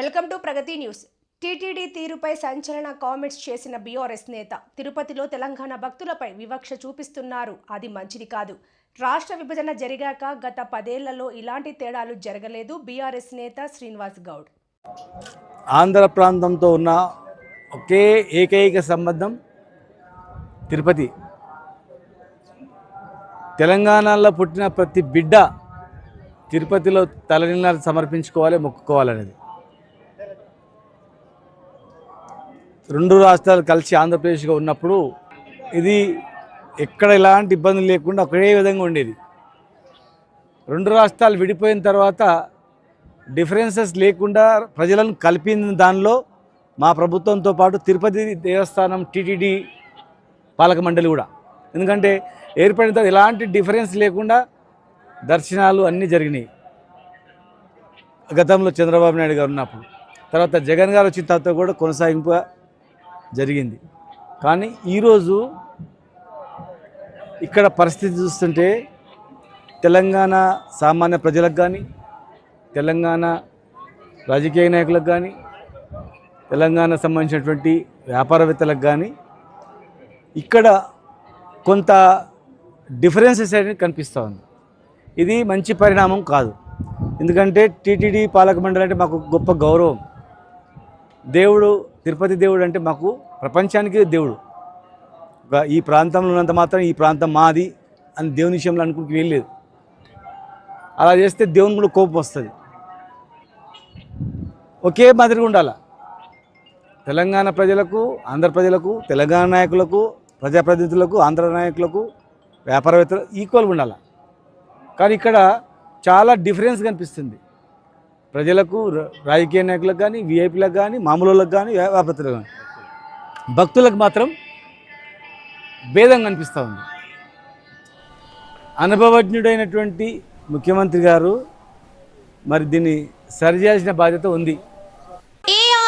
Welcome to Pragati news. TTD తీరుపై సంచలన comments చేసిన బీఆర్ఎస్ నేత తిరుపతిలో తెలంగాణ భక్తులపై వివక్ష చూపిస్తున్నారు. అది మంచిది కాదు. రాష్ట్ర విభజన జరిగాక గత పదేళ్ళలో ఇలాంటి తేడాలు జరగలేదు బీఆర్ఎస్ నేత శ్రీనివాస్ గౌడ్. ఆంధ్ర ప్రాంతంతో ఉన్న ఒకే ఏకైక సంబంధం తిరుపతి. తెలంగాణలో పుట్టిన ప్రతి బిడ్డ తిరుపతిలో తలనీళ్ళు సమర్పించుకోవాలి మొక్కుకోవాలనేది. రెండు రాష్ట్రాలు కలిసి ఆంధ్రప్రదేశ్గా ఉన్నప్పుడు ఇది ఎక్కడ ఎలాంటి ఇబ్బందులు లేకుండా ఒకే విధంగా ఉండేది. రెండు రాష్ట్రాలు విడిపోయిన తర్వాత డిఫరెన్సెస్ లేకుండా ప్రజలను కలిపిన దానిలో మా ప్రభుత్వంతో పాటు తిరుపతి దేవస్థానం టీటీడీ పాలక మండలి కూడా. ఎందుకంటే ఏర్పడిన తర్వాత ఎలాంటి డిఫరెన్స్ లేకుండా దర్శనాలు అన్నీ జరిగినాయి. గతంలో చంద్రబాబు నాయుడు గారు ఉన్నప్పుడు. తర్వాత జగన్ గారు వచ్చిన తర్వాత కూడా కొనసాగింపు జరిగింది. కానీ ఈరోజు ఇక్కడ పరిస్థితి చూస్తుంటే తెలంగాణ సామాన్య ప్రజలకు కానీ తెలంగాణ రాజకీయ నాయకులకు కానీ తెలంగాణ సంబంధించినటువంటి వ్యాపారవేత్తలకు కానీ ఇక్కడ కొంత డిఫరెన్సెస్ అనేది కనిపిస్తూ ఉంది. ఇది మంచి పరిణామం కాదు. ఎందుకంటే టీటీడీ పాలక మండలి అంటే మాకు గొప్ప గౌరవం. దేవుడు తిరుపతి దేవుడు అంటే మాకు ప్రపంచానికి దేవుడు. ఈ ప్రాంతంలో ఉన్నంత మాత్రం ఈ ప్రాంతం మాది అని దేవుని విషయంలో అనుకుంటూ వెళ్ళలేదు అలా చేస్తే దేవుని కూడా కోపం వస్తుంది. ఒకే మాదిరిగా ఉండాలి? తెలంగాణ ప్రజలకు ఆంధ్ర ప్రజలకు తెలంగాణ నాయకులకు ప్రజాప్రతినిధులకు ఆంధ్ర నాయకులకు వ్యాపారవేత్తలు ఈక్వల్గా ఉండాలి? కానీ ఇక్కడ చాలా డిఫరెన్స్ కనిపిస్తుంది. ప్రజలకు రాజకీయ నాయకులకు కానీ విఐపీలకు కానీ మామూలులకు కానీ వ్యాపారస్తులకు కానీ భక్తులకు మాత్రం భేదం కనిపిస్తూ ఉంది. అనుభవజ్ఞుడైనటువంటి ముఖ్యమంత్రి గారు మరి దీన్ని సరిచేయాల్సిన బాధ్యత ఉంది.